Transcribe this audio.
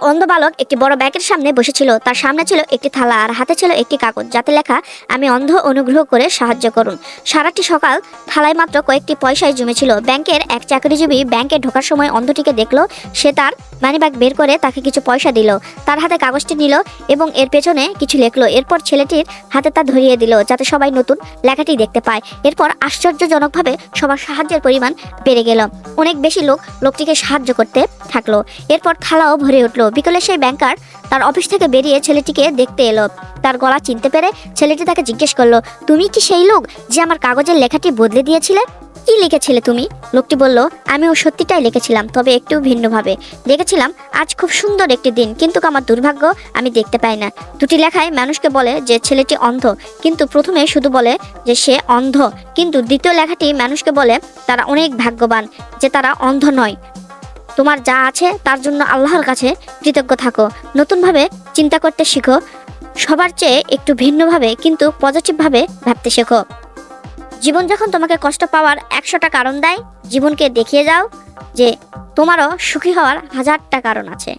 অন্ধ বালক একটি বড় ব্যাগের সামনে বসেছিল। তার সামনে ছিল একটি থালা আর হাতে ছিল একটি কাগজ, যাতে লেখা, আমি অন্ধ অনুগ্রহ করে সাহায্য করুন। সারাটি সকাল থালায় মাত্র কয়েকটি পয়সায় জমেছিল। ব্যাংকের এক চাকরিজীবী ব্যাংকে ঢোকার সময় অন্ধটিকে দেখল। সে তার মানিব্যাগ বের করে তাকে কিছু পয়সা দিল। তার হাতে কাগজটি নিল এবং এর পেছনে কিছু লেখলো। এরপর ছেলেটির হাতে তা ধরিয়ে দিল, যাতে সবাই নতুন লেখাটি দেখতে পায়। এরপর আশ্চর্যজনকভাবে সবার সাহায্যের পরিমাণ বেড়ে গেল। অনেক বেশি লোক লোকটিকে সাহায্য করতে থাকল। এরপর থালাও ভরে উঠল। বিকেলে সেই ব্যাংকার তার অফিস থেকে বেরিয়ে ছেলেটিকে দেখতে এলো। তার গলা চিনতে পেরে ছেলেটি তাকে জিজ্ঞেস করল, তুমি কি সেই লোক যে আমার কাগজের লেখাটি বদলে দিয়েছিলে? কি লিখেছিলে তুমি? লোকটি বলল আমিও সত্যিটাই লিখেছিলাম, তবে একটু ভিন্নভাবে। লিখেছিলাম আজ খুব সুন্দর একটি দিন, কিন্তু আমার দুর্ভাগ্য, আমি দেখতে পাই না। দুটি লেখায় মানুষকে বলে যে ছেলেটি অন্ধ, কিন্তু প্রথমে শুধু বলে যে সে অন্ধ, কিন্তু দ্বিতীয় লেখাটি মানুষকে বলে তারা অনেক ভাগ্যবান, যে তারা অন্ধ নয়। তোমার যা আছে তার জন্য আল্লাহর কাছে কৃতজ্ঞ থাকো। নতুনভাবে চিন্তা করতে শিখো। সবার চেয়ে একটু ভিন্নভাবে কিন্তু পজিটিভভাবে ভাবতে শেখো। জীবন যখন তোমাকে কষ্ট পাওয়ার একশোটা কারণ দেয়, জীবনকে দেখিয়ে যাও যে তোমারও সুখী হওয়ার হাজারটা কারণ আছে।